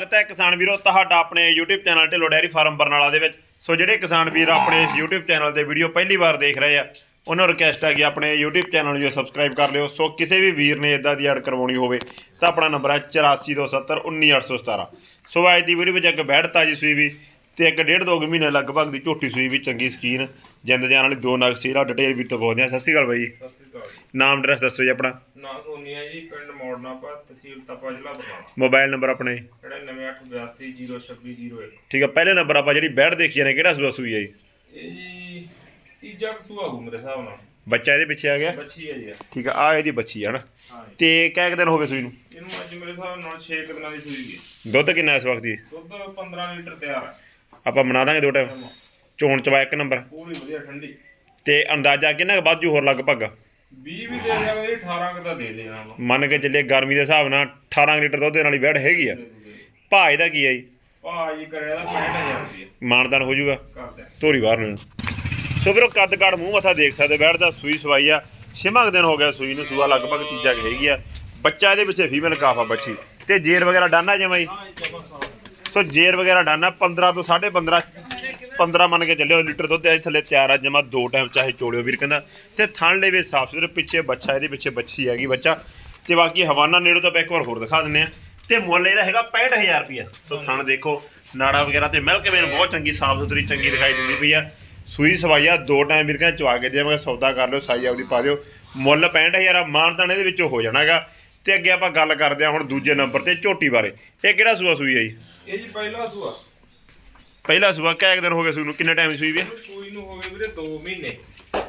ਸਵਾਗਤ ਹੈ ਕਿਸਾਨ ਵੀਰੋ, ਤੁਹਾਡਾ ਆਪਣੇ YouTube channel Dhillon dairy farm Barnala ਦੇ ਵਿੱਚ। ਸੋ ਜਿਹੜੇ ਕਿਸਾਨ ਵੀਰ ਆਪਣੇ ਇਸ YouTube ਚੈਨਲ ਤੇ ਵੀਡੀਓ ਪਹਿਲੀ ਵਾਰ ਦੇਖ ਰਹੇ ਆ, ਉਹਨਾਂ ਨੂੰ ਰਿਕਵੈਸਟ ਹੈ ਕਿ ਆਪਣੇ YouTube ਚੈਨਲ ਨੂੰ ਸਬਸਕ੍ਰਾਈਬ ਕਰ ਲਿਓ। ਸੋ ਕਿਸੇ ਵੀ ਵੀਰ ਨੇ ਇਦਾਂ ਦੀ ਐਡ ਕਰਵਾਉਣੀ ਹੋਵੇ, ਤਾਂ ਆਪਣਾ ਨੰਬਰ ਹੈ 8427191817 ਸੋ ਅੱਜ ਦੀ ਵੀਡੀਓ ਵਿੱਚ ਇੱਕ ਬੈੜ ਜੀ ਸੂਈ ਵੀ ਤੇ ਇੱਕ ਡੇਢ ਦੋ ਕੁ ਮਹੀਨੇ ਲਗਭਗ ਦੀ ਝੋਟੀ ਸੂਈ ਵੀ ਚੰਗੀ ਸਕੀਨ। ਜਿੰਦ ਜਾਨ ਵਾਲੀ ਦੋ ਨਗ ਸੀਰਾ ਡਿਟੇਲ ਵੀ ਤੋਂ ਬੋਲਦੇ ਆ ਸਤਿ ਸ਼੍ਰੀ ਅਕਾਲ ਬਾਈ। ਜੀ। ਸਤਿ ਸ੍ਰੀ ਅਕਾਲ। ਜੀ। ਨਾਮ ਐਡਰੈਸ ਦੱਸੋ ਜੀ ਆਪਣਾ। ਨਾਂ ਸੋਨੀਆ ਜੀ ਪਿੰਡ ਮੋੜਨਾਪਾ ਤਹਿਸੀਲ ਤਪਾ ਜ਼ਿਲ੍ਹਾ ਬਰਨਾਲਾ। ਮੋਬਾਈਲ ਨੰਬਰ ਆਪਣੇ। 9882800601 ਠੀਕ ਹੈ ਪਹਿਲੇ ਨੰਬਰ ਆਪਾਂ ਜਿਹੜੀ ਬੈੜ ਦੇਖੀ ਨੇ ਕਿਹੜਾ ਸੂਆ ਸੂਈ ਹੈ ਜੀ? ਇਹ ਜੀ ਤੀਜਾ ਕਸੂਆ ਹੋਊ ਮੇਰੇ ਹਿਸਾਬ ਨਾਲ। ਬੱਚਾ ਇਹਦੇ ਪਿੱਛੇ ਆ ਗਿਆ? ਬੱਚੀ ਹੈ ਜੀ ਇਹ। ਠੀਕ ਆ ਆ ਇਹਦੀ ਬੱਚੀ ਹੈ ਨਾ ਹਾਂ ਜੀ। ਤੇ ਦਿਨ ਹੋ ਗਏ ਸੂਈ ਨੂੰ? ਇਹਨੂੰ ਅੱਜ ਮੇਰੇ ਹਿਸਾਬ ਨਾਲ 6 ਦਿਨਾਂ ਦੀ ਸੂਈ ਗਈ ਦੁੱਧ ਕਿੰਨਾ ਇਸ ਵਕਤ ਜੀ? ਦੁੱਧ 15 ਲੀਟਰ ਤਿਆਰ ਹੈ ਆਪਾਂ ਬਣਾ ਦਾਂਗੇ ਦੋ ਟਾਈਮ। ਚੋਣ ਚਵਾ ਇੱਕ ਨੰਬਰ ਪੂਰੀ ਵਧੀਆ ਠੰਡੀ। ਤੇ ਅੰਦਾਜ਼ਾ ਕਿੰਨਾ ਕੁ ਵੱਧ ਜੂ ਹੋਰ ਲਗਭਗ? 20 ਵੀ ਦੇ ਸਕਦੇ 18 ਕੁ ਤਾਂ ਦੇ ਦੇਣਾ ਵਾ ਮੰਨ ਕੇ ਚੱਲੇ ਗਰਮੀ ਦੇ ਹਿਸਾਬ ਨਾਲ 18 ਲੀਟਰ ਦੁੱਧ ਦੇ ਨਾਲ ਹੀ ਬੈੜ ਹੈਗੀ ਆ। ਭਾਅ ਇਹਦਾ ਕੀ ਹੈ ਜੀ? ਭਾਅ ਜੀ ਕਰਿਆ ਦਾ 65000 ਰੁਪਏ ਮਾਨਦਾਨ ਹੋ ਜਾਊਗਾ ਕਰਦੇ ਧੋਰੀ ਬਾਹਰ ਨੂੰ। ਸੋ ਵੀਰੋ ਕੱਦ ਕਾੜ ਮੂੰਹ ਮੱਥਾ ਦੇਖ ਸਕਦੇ ਬੈੜ ਦਾ ਸੂਈ ਸਵਾਈ ਆ। ਛੇਵਾਂ ਕੁ ਦਿਨ ਹੋ ਗਿਆ ਸੂਈ ਨੂੰ ਸੂਆ ਲਗਭਗ ਤੀਜਾ ਕੁ ਹੈਗੀ ਆ। ਬੱਚਾ ਇਹਦੇ ਪਿੱਛੇ ਫੀਮੇਲ ਕਾਫਾ ਬੱਚੀ। ਤੇ ਜੇਰ ਵਗੈਰਾ ਡਾਨਾ ਜਮਾ ਜੀ? ਹਾਂ ਸੋ ਜੇਰ ਵਗੈਰਾ ਡਾਨਾ 15 ਤੋਂ 15.5 15 ਮੰਨ ਕੇ ਚੱਲਿਓ ਲੀਟਰ ਦੁੱਧ ਇਹ ਥੱਲੇ ਤਿਆਰ ਆ, ਜਮਾ ਦੋ ਟਾਈਮ ਚਾਹੇ ਚੋਲਿਓ ਵੀਰ ਕਹਿੰਦਾ। ਤੇ ਥਣ ਲੈ ਵੀ ਸਾਫ਼ ਸੁਥਰੇ, ਪਿੱਛੇ ਬੱਚਾ, ਇਹਦੇ ਪਿੱਛੇ ਬੱਚੀ ਹੈਗੀ ਬੱਚਾ। ਤੇ ਬਾਕੀ ਹਵਾਨਾ ਨੇੜੋਂ ਤਾਂ ਆਪਾਂ ਇੱਕ ਵਾਰ ਹੋਰ ਦਿਖਾ ਦਿੰਨੇ ਆ ਤੇ ਮੁੱਲ ਇਹਦਾ ਹੈਗਾ 65000 ਰੁਪਇਆ। ਸੋ ਥਣ ਦੇਖੋ, ਨਾੜਾ ਵਗੈਰਾ ਤੇ ਮਿਲਕ ਮੇਨ ਬਹੁਤ ਚੰਗੀ, ਸਾਫ਼ ਸੁਥਰੀ, ਚੰਗੀ ਦਿਖਾਈ ਦਿੰਦੀ ਪਈ ਆ। ਸੂਈ ਸਵਾਈਆ, ਦੋ ਟਾਈਮ ਵੀਰ ਕਹਿੰਦਾ ਚਵਾ ਕੇ ਦੇਵਾਂਗੇ ਸੌਦਾ ਕਰ ਲਿਓ, ਸਾਈ ਆਪਦੀ ਪਾ ਦਿਓ। ਮੁੱਲ 65000 ਆ ਮਾਨਦਾਨ ਇਹਦੇ ਵਿੱਚੋਂ ਹੋ ਜਾਣਾਗਾ। ਤੇ ਅੱਗੇ ਆਪਾਂ ਗੱਲ ਕਰਦੇ ਹਾਂ ਹੁਣ ਦੂਜੇ ਨੰਬਰ ਤੇ ਝੋਟੀ ਬਾਰੇ। ਇਹ ਕਿਹੜਾ ਸੂਆ ਸੂਈ ਹੈ ਜੀ? ਇਹ ਜੀ ਪਹਿਲਾ ਸੂਆ। ਪਹਿਲਾ ਸੂਆ ਦਿਨ ਹੋ ਗਏ ਸੂਈ ਨੂੰ? ਕਿੰਨੇ ਟਾਈਮ ਸੂਈ ਵੀ? ਇਹਨੂੰ ਸੂਈ ਨੂੰ ਹੋ ਗਏ ਵੀਰੇ 2 ਮਹੀਨੇ।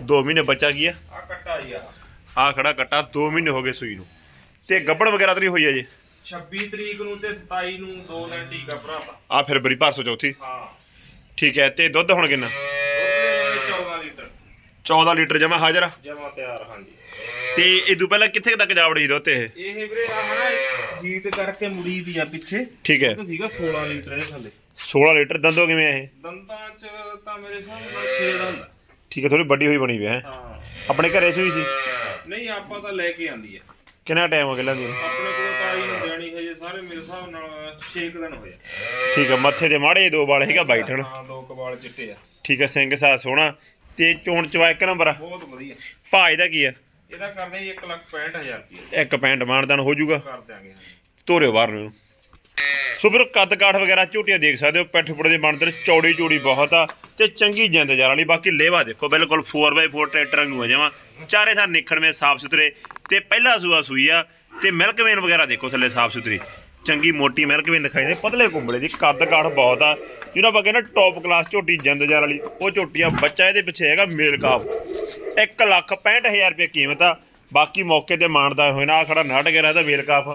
2 ਮਹੀਨੇ ਬੱਚਾ ਕੀ ਆ? ਆ ਕੱਟਾ ਜੀ ਆ ਆ ਖੜਾ ਕੱਟਾ 2 ਮਹੀਨੇ ਹੋ ਗਏ ਸੂਈ ਨੂੰ। ਤੇ ਗੱਬੜ ਵਗੈਰਾ ਤਾਂ ਨਹੀਂ ਹੋਈ ਅਜੇ 26 ਤਰੀਕ ਨੂੰ ਤੇ 27 ਨੂੰ ਦੋ ਦਿਨ ਟੀਕਾ ਭਰਾਤਾ ਆ ਫਰਵਰੀ ਪਰਸੋਂ ਚੌਥੀ। ਹਾਂ। ਠੀਕ ਹੈ ਤੇ ਦੁੱਧ ਹੁਣ ਕਿੰਨਾ? ਦੁੱਧ ਦੇ ਨਾਲ 14 ਲੀਟਰ। 14 ਲੀਟਰ ਜਮਾ ਹਾਜ਼ਰ ਆ? ਜਮਾ ਤਿਆਰ ਹਾਂਜੀ। ਤੇ ਇਦੋਂ ਪਹਿਲਾਂ ਕਿੱਥੇ ਤੱਕ ਜਾ ਵੜੀ ਦੁੱਧ ਇਹ? ਇਹ ਵੀਰੇ ਆ ਹਨਾ ਹੀਟ ਕਰਕੇ ਮੁੜੀ ਦੀ ਆ ਪਿੱਛੇ। ਠੀਕ ਹੈ। ਦੁੱਧ ਸੀਗਾ 16 ਲੀਟਰ ਦੇ ਥੱਲੇ। 16 ਲੀਟਰ ਦੰਦੋ ਕਿਵੇਂ ਆ ਇਹ? ਦੰਦਾਂ ਚ ਤਾਂ ਮੇਰੇ ਹਿਸਾਬ ਨਾਲ 6 ਦੰਦ ਆ। ਠੀਕ ਹੈ ਥੋੜੀ ਵੱਡੀ ਹੋਈ ਬਣੀ ਵੀ ਹੈ। ਹਾਂ। ਆਪਣੇ ਘਰੇ ਸੂਈ ਸੀ? ਨਹੀਂ ਆਪਾਂ ਤਾਂ ਲੈ ਕੇ ਆਂਦੀ ਆ। ਕਿੰਨਾ ਟਾਈਮ ਹੋ ਗਿਆ ਲੈਂਦੀ ਨੂੰ? ਆਪਣੇ ਕੋਲ ਤਾਈ ਨੂੰ ਦੇਣੀ ਹਜੇ ਸਾਰੇ ਮੇਰੇ ਹਿਸਾਬ ਨਾਲ 6 ਦਿਨ ਹੋਏ ਆ। ਠੀਕ ਹੈ ਮੱਥੇ ਦੇ ਮਾੜੇ ਜਿਹੇ ਦੋ ਵਾਲ ਹੈਗਾ ਹਣ ਹਾਂ ਦੋ ਕਬਾਲ ਚਿੱਟੇ ਆ। ਠੀਕ ਹੈ ਸਿੰਘ ਸਾਹ ਸੋਹਣਾ। ਤੇ ਚੋਣ ਚਵਾ ਇੱਕ ਨੰਬਰ ਆ। ਬਹੁਤ ਵਧੀਆ। ਭਾਅ ਇਹਦਾ ਕੀ ਆ? ਇਹਦਾ ਕਰਦੇ ਜੀ 1 ਲੱਖ 65000 ਰੁਪਏ ਇੱਕ ਪੈਂਟ ਮਾਨਦਾਨ ਹੋ ਜਾਊਗਾ। ਕਰ ਦਿਆਂਗੇ ਧੋਰਿਓ ਬਾਹਰ ਨੂੰ। ਸੋ ਵੀਰੋ ਕੱਦ ਕਾਠ ਵਗੈਰਾ ਝੋਟੀਆਂ ਦੇਖ ਸਕਦੇ ਹੋ ਪਿੱਠ ਪੁੜੇ ਦੇ ਬਣਦਰ ਚੌੜੀ ਚੌੜੀ ਬਹੁਤ ਆ ਤੇ ਚੰਗੀ ਜਿੰਦ ਜਾਰ ਵਾਲੀ। ਬਾਕੀ ਲੇਵਾ ਦੇਖੋ ਬਿਲਕੁਲ 4x4 ਟਰੈਕਟਰ ਵਾਂਗੂ ਆ ਜਾਵਾਂ। ਚਾਰੇ ਥਾਂ ਨਿਖੜਵੇਂ ਸਾਫ਼ ਸੁਥਰੇ ਤੇ ਪਹਿਲਾ ਸੂਆ ਸੂਈ ਆ ਤੇ ਮਿਲਕ ਵੇਨ ਵਗੈਰਾ ਦੇਖੋ ਥੱਲੇ ਸਾਫ਼ ਸੁਥਰੀ। ਚੰਗੀ ਮੋਟੀ ਮਿਲਕ ਵੇਨ ਦਿਖਾਈ ਦੇ ਪਤਲੇ ਕੁੰਬਲੇ ਦੀ ਕੱਦ ਕਾਠ ਬਹੁਤ ਆ। ਜਿਹੜਾ ਆਪਾਂ ਕਹਿੰਦੇ ਟੌਪ ਕਲਾਸ ਝੋਟੀ ਜਿੰਦ ਜਾਰ ਵਾਲੀ ਉਹ ਝੋਟੀਆਂ ਬੱਚਾ ਇਹਦੇ ਪਿੱਛੇ ਹੈਗਾ ਮੇਲ ਕਾਫ 1 ਲੱਖ 65000 ਰੁਪਏ ਕੀਮਤ ਆ। ਬਾਕੀ ਮੌਕੇ ਤੇ ਮਾਣਦਾ ਹੋਇਆ ਨਾ ਆ ਖੜਾ ਨਾਟ ਗਿਆ ਇਹਦਾ ਮੇਲ ਕਾਫ।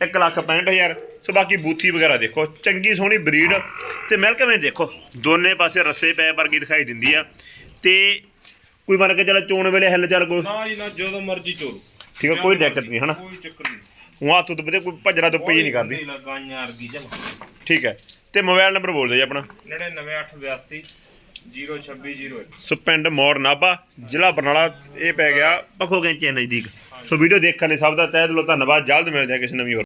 1 ਲੱਖ 65000 ਸੋ ਬਾਕੀ ਬੂਥੀ ਵਗੈਰਾ ਦੇਖੋ ਚੰਗੀ ਸੋਹਣੀ ਬਰੀਡ ਤੇ ਮਿਲਕ ਵੇਨ ਦੇਖੋ? ਦੋਨੇ ਪਾਸੇ ਰੱਸੇ ਪੈ ਵਰਗੀ ਦਿਖਾਈ ਦਿੰਦੀ ਆ। ਤੇ ਕੋਈ ਮੰਨ ਕੇ ਚੱਲ ਚੋਣ ਵੇਲੇ ਹਿੱਲ ਚੱਲ ਕੋਈ? ਨਾ ਜੀ ਨਾ ਜਦੋਂ ਮਰਜ਼ੀ ਚੋਰੂ ਠੀਕ ਆ ਕੋਈ ਦਿੱਕਤ ਨਹੀਂ ਹਨਾ? ਕੋਈ ਚੱਕਰ ਨਹੀਂ। ਉਹ ਹੱਥ ਉੱਤੇ ਕੋਈ ਭੱਜਰਾ ਤੋਂ ਪਈ ਨਹੀਂ ਕਰਦੀ। ਠੀਕ ਹੈ। ਤੇ ਮੋਬਾਈਲ ਨੰਬਰ ਬੋਲ ਦਿਓ ਜੀ ਆਪਣਾ। 99882 02601 ਸੋ ਪਿੰਡ ਮੋੜ ਨਾਭਾ, ਜ਼ਿਲ੍ਹਾ ਬਰਨਾਲਾ, ਇਹ ਪੈ ਗਿਆ ਪਖੋ ਗੈਂਚੇ ਨਜ਼ਦੀਕ। ਸੋ ਵੀਡੀਓ ਦੇਖਣ ਲਈ ਸਭ ਦਾ ਤਹਿ ਦਿਲੋਂ ਧੰਨਵਾਦ। ਜਲਦ ਮਿਲਦੇ ਹਾਂ ਕਿਸੇ ਨਵੀਂ ਹੋਰ